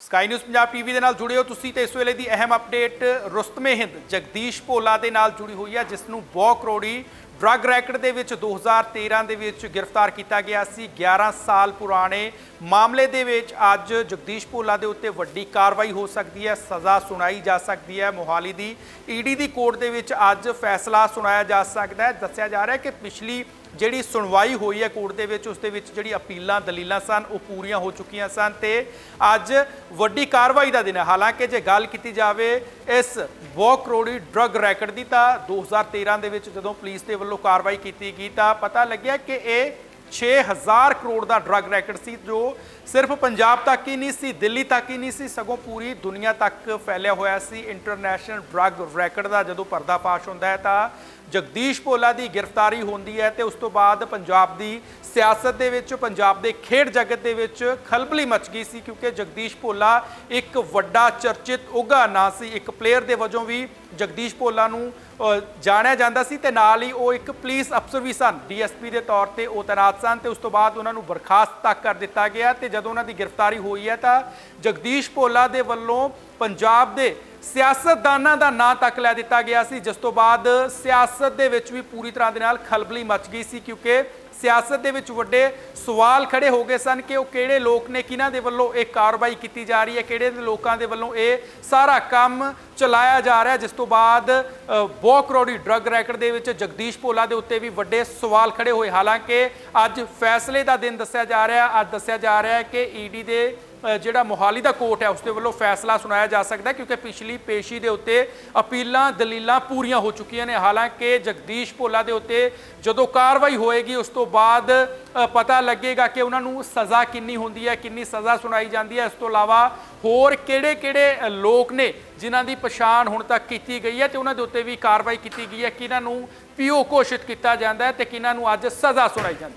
Sky news Punjab TV ਦੇ ਨਾਲ ਜੁੜੇ ਹੋ ਤੁਸੀਂ ਤੇ ਇਸ ਵੇਲੇ ਦੀ ਅਹਿਮ ਅਪਡੇਟ ਰੁਸਤਮੇ ਹਿੰਦ, ਜਗਦੀਸ਼ ਭੋਲਾ ਦੇ ਨਾਲ ਜੁੜੀ ਹੋਈ ਹੈ ਜਿਸ ਨੂੰ ਬਹੁ ਕਰੋੜੀ ਡਰੱਗ ਰੈਕਟ ਦੇ ਵਿੱਚ 2013 ਦੇ ਵਿੱਚ ਗ੍ਰਿਫਤਾਰ ਕੀਤਾ ਗਿਆ ਸੀ। 11 ਸਾਲ ਪੁਰਾਣੇ ਮਾਮਲੇ ਦੇ ਵਿੱਚ ਅੱਜ ਜਗਦੀਸ਼ ਭੋਲਾ ਦੇ ਉੱਤੇ ਵੱਡੀ ਕਾਰਵਾਈ ਹੋ ਸਕਦੀ ਹੈ, ਸਜ਼ਾ ਸੁਣਾਈ ਜਾ ਸਕਦੀ ਹੈ। ਮੋਹਾਲੀ ਦੀ ਈਡੀ ਦੀ ਕੋਰਟ ਦੇ ਵਿੱਚ ਅੱਜ ਫੈਸਲਾ ਸੁਣਾਇਆ ਜਾ ਸਕਦਾ ਹੈ। ਦੱਸਿਆ ਜਾ ਰਿਹਾ ਹੈ ਕਿ ਪਿਛਲੀ ਜਿਹੜੀ ਸੁਣਵਾਈ ਹੋਈ ਹੈ ਕੋਰਟ ਦੇ ਵਿੱਚ, ਉਸ ਦੇ ਵਿੱਚ ਜਿਹੜੀ ਅਪੀਲਾਂ, ਦਲੀਲਾਂ ਸਨ, ਉਹ ਪੂਰੀਆਂ ਹੋ ਚੁੱਕੀਆਂ ਸਨ ਤੇ ਅੱਜ ਵੱਡੀ ਕਾਰਵਾਈ ਦਾ ਦਿਨ ਹੈ। ਹਾਲਾਂਕਿ ਜੇ ਗੱਲ ਕੀਤੀ ਜਾਵੇ ਇਸ ਬਹੁ ਕਰੋੜੀ ਡਰੱਗ ਰੈਕਟ ਦੀ ਤਾਂ 2013 ਦੇ ਵਿੱਚ ਜਦੋਂ ਪੁਲਿਸ ਦੇ ਵੱਲੋਂ ਕਾਰਵਾਈ ਕੀਤੀ ਗਈ ਤਾਂ ਪਤਾ ਲੱਗਿਆ ਕਿ ਇਹ 6000 ਕਰੋੜ ਦਾ ਡਰੱਗ ਰੈਕਟ ਸੀ, ਜੋ ਸਿਰਫ ਪੰਜਾਬ ਤੱਕ ਹੀ ਨਹੀਂ ਸੀ, ਦਿੱਲੀ ਤੱਕ ਹੀ ਨਹੀਂ ਸੀ, ਸਗੋਂ ਪੂਰੀ ਦੁਨੀਆ ਤੱਕ ਫੈਲਿਆ ਹੋਇਆ ਸੀ ਇੰਟਰਨੈਸ਼ਨਲ ਡਰੱਗ ਰੈਕਟ ਦਾ। ਜਦੋਂ ਪਰਦਾਫਾਸ਼ ਹੁੰਦਾ ਹੈ ਤਾਂ ਜਗਦੀਸ਼ ਭੋਲਾ ਦੀ ਗ੍ਰਿਫਤਾਰੀ ਹੁੰਦੀ ਹੈ ਤੇ ਉਸ ਤੋਂ ਬਾਅਦ ਪੰਜਾਬ ਦੀ ਸਿਆਸਤ ਦੇ ਵਿੱਚ, ਪੰਜਾਬ ਦੇ ਖੇਡ ਜਗਤ ਦੇ ਵਿੱਚ ਖਲਬਲੀ ਮਚ ਗਈ ਸੀ, ਕਿਉਂਕਿ ਜਗਦੀਸ਼ ਭੋਲਾ ਇੱਕ ਵੱਡਾ ਚਰਚਿਤ ਉਗਾ ਨਾਂ ਸੀ। ਇੱਕ ਪਲੇਅਰ ਦੇ ਵਜੋਂ ਵੀ ਜਗਦੀਸ਼ ਭੋਲਾ ਨੂੰ ਜਾਣਿਆ ਜਾਂਦਾ ਸੀ ਤੇ ਨਾਲ ਹੀ ਉਹ ਇੱਕ ਪੁਲਿਸ ਅਫਸਰ ਵੀ ਸਨ। ਡੀਐਸਪੀ ਦੇ ਤੌਰ ਤੇ ਉਹ ਤੈਨਾਤ ਸਨ ਤੇ ਉਸ ਤੋਂ ਬਾਅਦ ਉਹਨਾਂ ਨੂੰ ਬਰਖਾਸਤ ਤੱਕ ਕਰ ਦਿੱਤਾ ਗਿਆ ਤੇ ਜਦੋਂ ਉਹਨਾਂ ਦੀ ਗ੍ਰਿਫਤਾਰੀ ਹੋਈ ਹੈ ਤਾਂ ਜਗਦੀਸ਼ ਭੋਲਾ ਦੇ ਵੱਲੋਂ ਪੰਜਾਬ ਦੇ ਸਿਆਸਤਦਾਨਾਂ ਦਾ ਨਾਂ ਤੱਕ ਲੈ ਦਿੱਤਾ ਗਿਆ ਸੀ, ਜਿਸ ਤੋਂ ਬਾਅਦ ਸਿਆਸਤ ਦੇ ਵਿੱਚ ਵੀ ਪੂਰੀ ਤਰ੍ਹਾਂ ਦੇ ਨਾਲ ਖਲਬਲੀ ਮਚ ਗਈ ਸੀ ਕਿਉਂਕਿ ਸਿਆਸਤ ਦੇ ਵਿੱਚ ਵੱਡੇ ਸਵਾਲ ਖੜੇ ਹੋ ਗਏ ਸਨ ਕਿ ਉਹ ਕਿਹੜੇ ਲੋਕ ਨੇ, ਕਿਹਨਾਂ ਦੇ ਵੱਲੋਂ ਇਹ ਕਾਰਵਾਈ ਕੀਤੀ ਜਾ ਰਹੀ ਹੈ, ਕਿਹੜੇ ਲੋਕਾਂ ਦੇ ਵੱਲੋਂ ਇਹ ਸਾਰਾ ਕੰਮ ਚਲਾਇਆ ਜਾ ਰਿਹਾ ਜਿਸ ਤੋਂ ਬਾਅਦ ਅ, ਬਹੁਤ ਕਰੋੜੀ ਡਰੱਗ ਰੈਕਟ ਦੇ ਵਿੱਚ ਜਗਦੀਸ਼ ਭੋਲਾ ਦੇ ਉੱਤੇ ਵੀ ਵੱਡੇ ਸਵਾਲ ਖੜੇ ਹੋਏ। ਹਾਲਾਂਕਿ ਅੱਜ ਫੈਸਲੇ ਦਾ ਦਿਨ ਦੱਸਿਆ ਜਾ ਰਿਹਾ ਅੱਜ ਦੱਸਿਆ ਜਾ ਰਿਹਾ ਹੈ ਕਿ ਈਡੀ ਦੇ ਜਿਹੜਾ ਮੋਹਾਲੀ ਦਾ ਕੋਰਟ ਹੈ ਉਸ ਦੇ ਵੱਲੋਂ ਫੈਸਲਾ ਸੁਣਾਇਆ ਜਾ ਸਕਦਾ ਕਿਉਂਕਿ ਪਿਛਲੀ ਪੇਸ਼ੀ ਦੇ ਉੱਤੇ ਅਪੀਲਾਂ ਦਲੀਲਾਂ ਪੂਰੀਆਂ ਹੋ ਚੁੱਕੀਆਂ ਨੇ। ਹਾਲਾਂਕਿ ਜਗਦੀਸ਼ ਭੋਲਾ ਦੇ ਉੱਤੇ ਜਦੋਂ ਕਾਰਵਾਈ ਹੋਏਗੀ ਉਸ ਤੋਂ ਬਾਅਦ ਪਤਾ ਲੱਗੇਗਾ ਕਿ ਉਹਨਾਂ ਨੂੰ ਸਜ਼ਾ ਕਿੰਨੀ ਹੁੰਦੀ ਹੈ ਕਿੰਨੀ ਸਜ਼ਾ ਸੁਣਾਈ ਜਾਂਦੀ ਹੈ। ਇਸ ਤੋਂ ਇਲਾਵਾ ਹੋਰ ਕਿਹੜੇ-ਕਿਹੜੇ ਲੋਕ ਨੇ ਜਿਨ੍ਹਾਂ ਦੀ ਪਛਾਣ ਹੁਣ ਤੱਕ ਕੀਤੀ ਗਈ ਹੈ ਤੇ ਉਹਨਾਂ ਦੇ ਉੱਤੇ ਵੀ ਕਾਰਵਾਈ ਕੀਤੀ ਗਈ ਹੈ, ਕਿਹਨਾਂ ਨੂੰ ਪੀਓ ਘੋਸ਼ਿਤ ਕੀਤਾ ਜਾਂਦਾ ਹੈ ਤੇ ਕਿਹਨਾਂ ਨੂੰ ਅੱਜ ਸਜ਼ਾ ਸੁਣਾਈ ਜਾਂਦੀ ਹੈ?